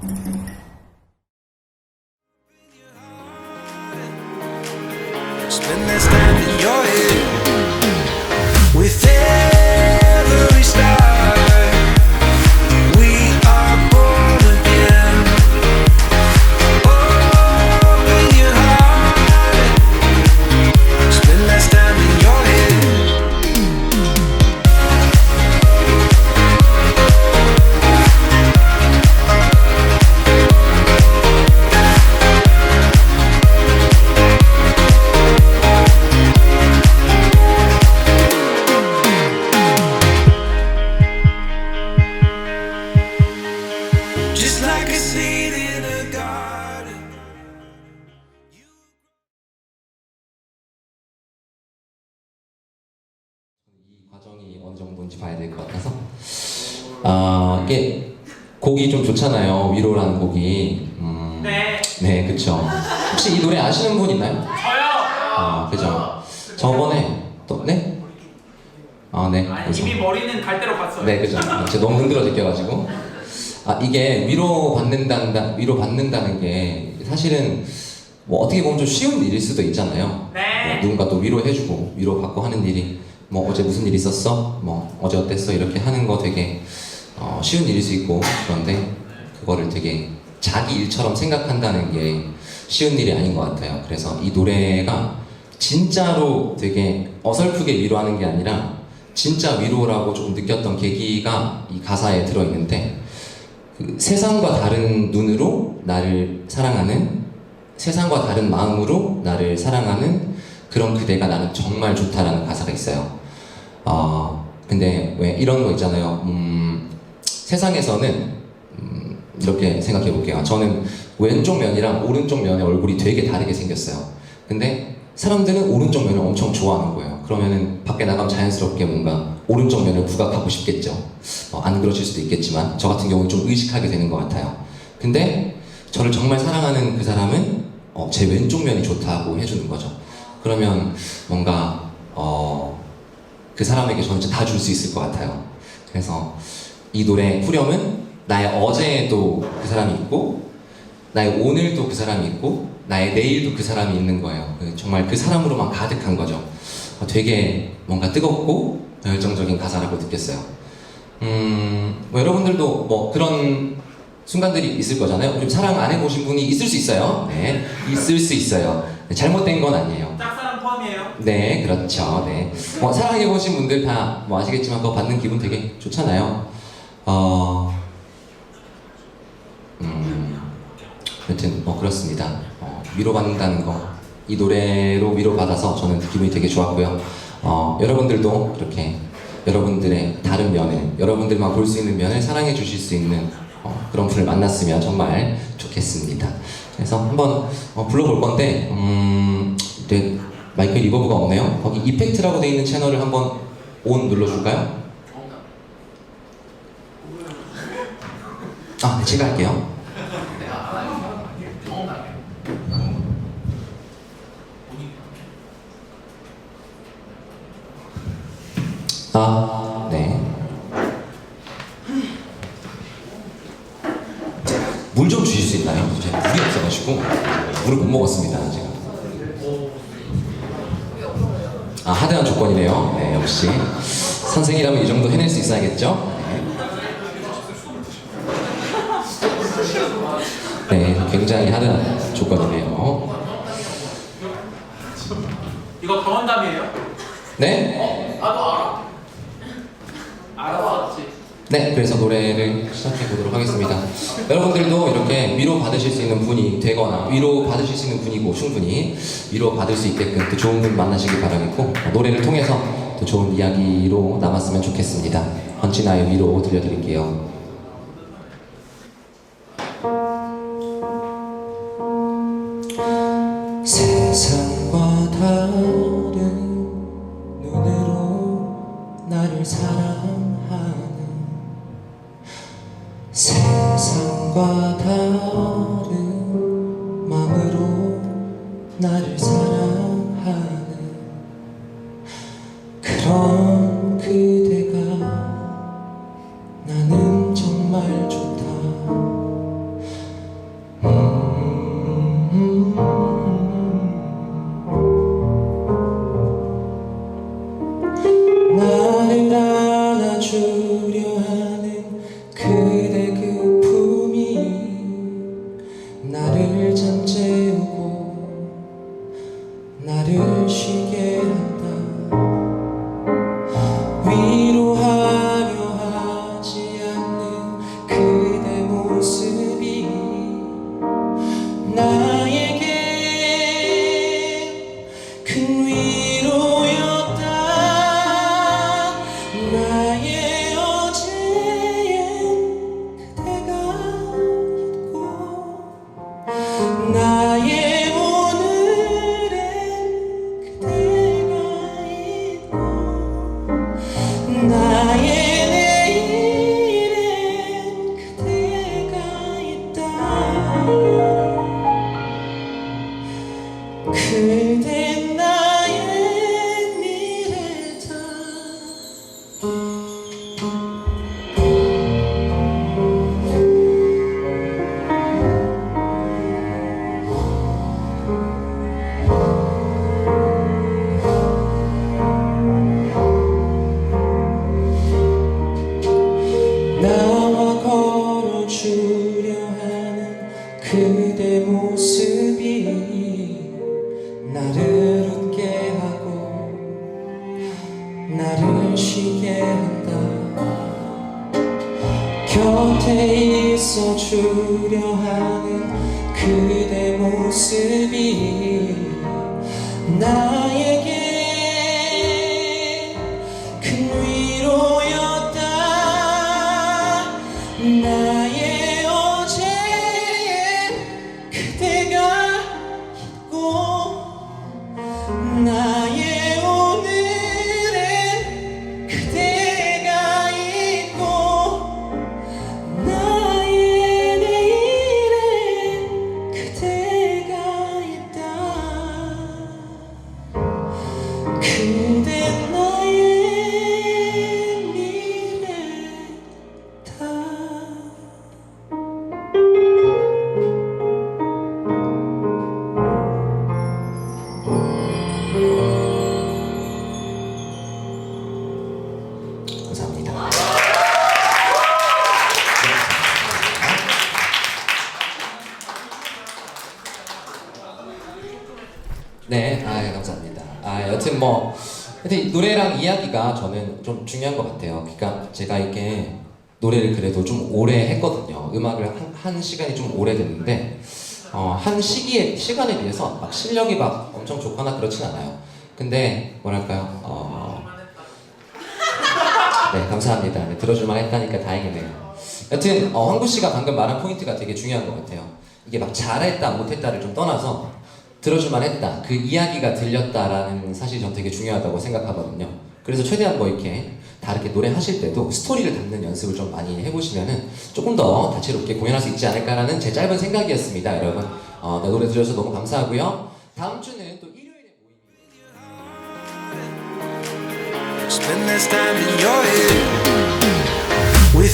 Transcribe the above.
Spend this time. 정도인지 봐야 될 것 같아서. 아 이게 곡이 좀 좋잖아요. 위로라는 곡이. 음, 네, 네 그쵸. 혹시 이 노래 아시는 분 있나요? 저요. 아 그죠. 저번에 또 네? 아네. 아니, 이미 머리는 갈 대로 갔어요. 네 그죠. 제가 너무 흔들어 제껴가지고. 아 이게 위로 받는다 위로 받는다는 게 사실은 뭐 어떻게 보면 좀 쉬운 일일 수도 있잖아요. 네. 뭐 누군가 또 위로해주고 위로받고 하는 일이 뭐 어제 무슨 일 있었어? 뭐 어제 어땠어? 이렇게 하는 거 되게 어, 쉬운 일일 수 있고 그런데 그거를 되게 자기 일처럼 생각한다는 게 쉬운 일이 아닌 것 같아요. 그래서 이 노래가 진짜로 되게 어설프게 위로하는 게 아니라 진짜 위로라고 조금 느꼈던 계기가 이 가사에 들어있는데 그 세상과 다른 눈으로 나를 사랑하는 세상과 다른 마음으로 나를 사랑하는 그런 그대가 나는 정말 좋다라는 가사가 있어요. 어, 근데 왜 이런 거 있잖아요. 음, 세상에서는 음, 이렇게 생각해 볼게요. 저는 왼쪽 면이랑 오른쪽 면의 얼굴이 되게 다르게 생겼어요. 근데 사람들은 오른쪽 면을 엄청 좋아하는 거예요. 그러면은 밖에 나가면 자연스럽게 뭔가 오른쪽 면을 부각하고 싶겠죠. 어, 안 그러실 수도 있겠지만 저 같은 경우는 좀 의식하게 되는 것 같아요. 근데 저를 정말 사랑하는 그 사람은 어, 제 왼쪽 면이 좋다고 해주는 거죠. 그러면 뭔가 어, 그 사람에게 저는 다 줄 수 있을 것 같아요. 그래서 이 노래 후렴은 나의 어제에도 그 사람이 있고 나의 오늘도 그 사람이 있고 나의 내일도 그 사람이 있는 거예요. 그 정말 그 사람으로만 가득한 거죠. 어, 되게 뭔가 뜨겁고 열정적인 가사라고 느꼈어요. 음, 뭐 여러분들도 뭐 그런 순간들이 있을 거잖아요. 좀 사랑 안 해보신 분이 있을 수 있어요. 네, 있을 수 있어요. 네, 잘못된 건 아니에요. 짝사랑 포함이에요. 네, 그렇죠. 네. 뭐 사랑해보신 분들 다 뭐 아시겠지만 그거 받는 기분 되게 좋잖아요. 어, 음, 여튼 뭐 그렇습니다. 어, 위로받는다는 거, 이 노래로 위로받아서 저는 기분이 되게 좋았고요. 어, 여러분들도 이렇게 여러분들의 다른 면을, 여러분들만 볼 수 있는 면을 사랑해 주실 수 있는 어, 그런 분을 만났으면 정말 좋겠습니다. 그래서 한번 어, 불러볼 건데, 음, 네, 마이크 리버브가 없네요. 거기 이펙트라고 되어 있는 채널을 한번 온 눌러줄까요? 아, 네, 제가 할게요. 아, 네. 물 좀 주실 수 있나요? 제가 물이 없어가지고 물을 못 먹었습니다, 제가. 아, 하드한 조건이네요. 네, 역시. 선생이라면 이 정도 해낼 수 있어야겠죠? 네. 네, 굉장히 하드한 조건이네요. 이거 경험담이에요? 네? 알았었지. 네, 그래서 노래를 시작해 보도록 하겠습니다. 여러분들도 이렇게 위로 받으실 수 있는 분이 되거나 위로 받으실 수 있는 분이고 충분히 위로 받을 수 있게끔 또 좋은 분 만나시길 바라겠고 노래를 통해서 또 좋은 이야기로 남았으면 좋겠습니다. 헌치나의 위로 들려드릴게요. 세상과 다른 눈으로 나를 사랑하 는 세상과 다른 마음으로 나를 나를 쉬게 한다 곁에 있어 주려 하는 그대 모습이 나에게 네, 아, 감사합니다. 아, 여튼 뭐, 하여튼 노래랑 이야기가 저는 좀 중요한 것 같아요. 그러니까 제가 이렇게 노래를 그래도 좀 오래 했거든요. 음악을 한, 한 시간이 좀 오래 됐는데, 어, 한 시기에, 시간에 비해서 막 실력이 막 엄청 좋거나 그렇진 않아요. 근데, 뭐랄까요, 어, 네, 감사합니다. 네, 들어줄만 했다니까 다행이네요. 여튼, 어, 황구 씨가 방금 말한 포인트가 되게 중요한 것 같아요. 이게 막 잘했다, 못했다를 좀 떠나서 들어줄만 했다. 그 이야기가 들렸다라는 사실이 전 되게 중요하다고 생각하거든요. 그래서 최대한 뭐 이렇게 다르게 노래하실 때도 스토리를 담는 연습을 좀 많이 해보시면은 조금 더 다채롭게 공연할 수 있지 않을까라는 제 짧은 생각이었습니다, 여러분. 어, 네, 노래 들어주셔서 너무 감사하고요. 다음 주는 또 일요일에 모임